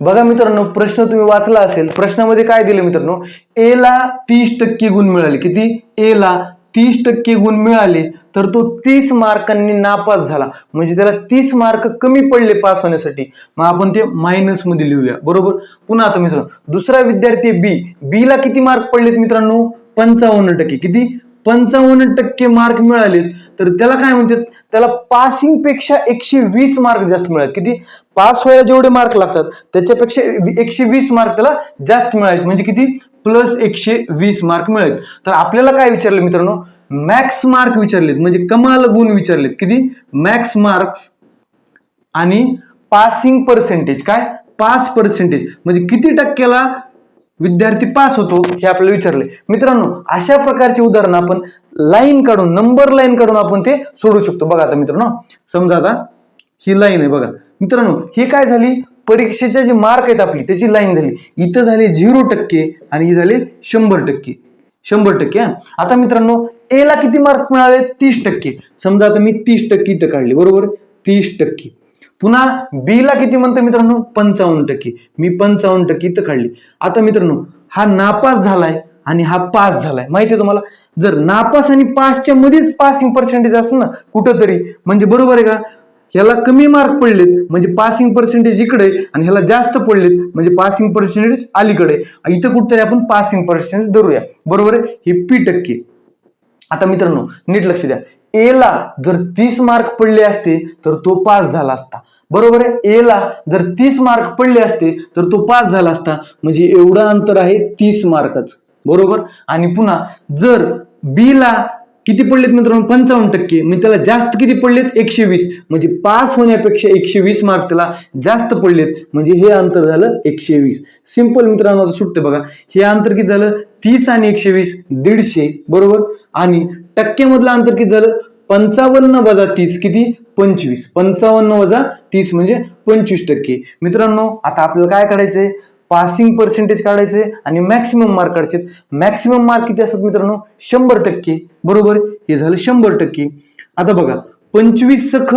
बघा मित्रांनो प्रश्न तुम्ही वाचला असेल प्रश्नामध्ये काय दिलं मित्रांनो? ए ला तीस टक्के गुण मिळाले. किती? ए ला तीस टक्के गुण मिळाले तर तो तीस मार्कांनी नापास झाला. म्हणजे त्याला तीस मार्क कमी पडले पास होण्यासाठी. मग आपण ते मायनसमध्ये लिहूया. बरोबर? पुन्हा आता मित्रांनो दुसरा विद्यार्थी बी बी ला किती मार्क पडलेत मित्रांनो? पंचावन्न टक्के. किती? पंचावन्न टक्के मार्क मिळालेत. तर त्याला काय म्हणतात? त्याला पासिंगपेक्षा एकशे वीस मार्क जास्त मिळाले किती? पास व्हायला जेवढे मार्क लागतात त्याच्यापेक्षा एकशे वीस मार्क त्याला जास्त मिळाले म्हणजे किती? प्लस एकशे वीस मार्क मिळाले तर आपल्याला काय विचारलं मित्रांनो? मॅक्स मार्क विचारलेत. म्हणजे कमाल गुण विचारलेत. किती? मॅक्स मार्क्स आणि पासिंग पर्सेंटेज काय? पास पर्सेंटेज म्हणजे किती टक्क्याला विद्यार्थी पास होतो हे आपल्याला विचारले. मित्रांनो अशा प्रकारचे उदाहरण आपण लाईन काढून नंबर लाईन काढून आपण ते सोडू शकतो. बघा आता मित्रांनो समजा आता ही लाईन आहे बघा. मित्रांनो ही काय झाली? परीक्षेचे जे मार्क आहेत आपली त्याची लाईन झाली. इथं झाले झिरो टक्के आणि ही झाले शंभर टक्के. शंभर टक्के आता मित्रांनो ए ला किती मार्क मिळाले? तीस टक्के. समजा आता मी तीस टक्के इथं काढले बरोबर? तीस टक्के. पुन्हा बी ला किती म्हणतो मित्रांनो? पंचावन्न टक्के. मी पंचावन्न टक्के इथं काढली. आता मित्रांनो हा नापास झालाय आणि हा पास झालाय. माहिती आहे तुम्हाला? जर नापास आणि पासच्या मध्येच पासिंग पर्सेंटेज असेल ना कुठंतरी म्हणजे बरोबर आहे का? ह्याला कमी मार्क पडलेत म्हणजे पासिंग पर्सेंटेज इकडे आणि ह्याला जास्त पडलेत म्हणजे पासिंग पर्सेंटेज अलीकडे इथं कुठतरी आपण पासिंग पर्सेंटेज धरूया. बरोबर आहे? हे पी टक्के. आता मित्रांनो नीट लक्ष द्या. ए ला जर तीस मार्क पडले असते तर तो पास झाला असता. बरोबर आहे? ए ला जर तीस मार्क पडले असते तर तो पास झाला असता. म्हणजे एवढं अंतर आहे तीस मार्कच बरोबर? आणि पुन्हा जर बी ला किती पडलेत मित्रांनो? पंचावन्न टक्के. म्हणजे त्याला जास्त किती पडलेत? एकशे वीस म्हणजे पास होण्यापेक्षा एकशे वीस मार्क त्याला जास्त पडलेत. म्हणजे हे अंतर झालं एकशे वीस सिंपल मित्रांनो आता सुटते बघा. हे अंतर किती झालं? तीस आणि एकशे वीस दीडशे. बरोबर? आणि टक्क्यामधलं अंतर किती झालं? पंचावन्न वजा तीस किती? पंचवीस. पंचावन्न वजा तीस म्हणजे पंचवीस टक्के. मित्रांनो आता आपल्याला काय काढायचंय? पासिंग पर्सेंटेज काढायचे आणि मॅक्सिमम मार्क काढायचे मॅक्सिमम मार्क किती असतात मित्रांनो? शंभर टक्के. बरोबर? हे झालं शंभर टक्के. आता बघा पंचवीस सख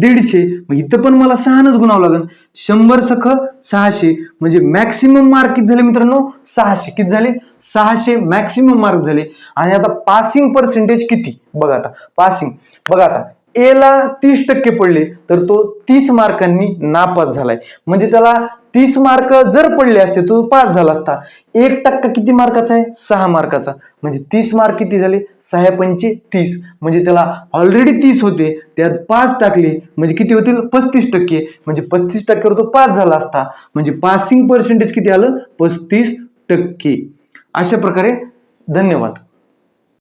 दीडशे. मग इथं पण मला सहानच गुणावं लागेल शंभर सख सहाशे. म्हणजे मॅक्सिमम मार्क किती झाले मित्रांनो? सहाशे. किती झाले? सहाशे मॅक्सिमम मार्क झाले. आणि आता पासिंग पर्सेंटेज किती? बघा आता. पासिंग बघा आता. ए ला तीस टक्के पडले तर तो तीस मार्कांनी नापास झालाय. म्हणजे त्याला तीस मार्क जर पडले असते तो पास झाला असता. एक टक्का किती मार्काचा आहे? सहा मार्काचा. म्हणजे तीस मार्क किती झाले? सहा पंचे तीस. म्हणजे त्याला ऑलरेडी तीस होते. त्यात पाच टाकले म्हणजे किती होतील? पस्तीस टक्के. म्हणजे पस्तीस टक्क्यावर तो पास झाला असता. म्हणजे पासिंग पर्सेंटेज किती आलं? पस्तीस टक्के. अशा प्रकारे धन्यवाद.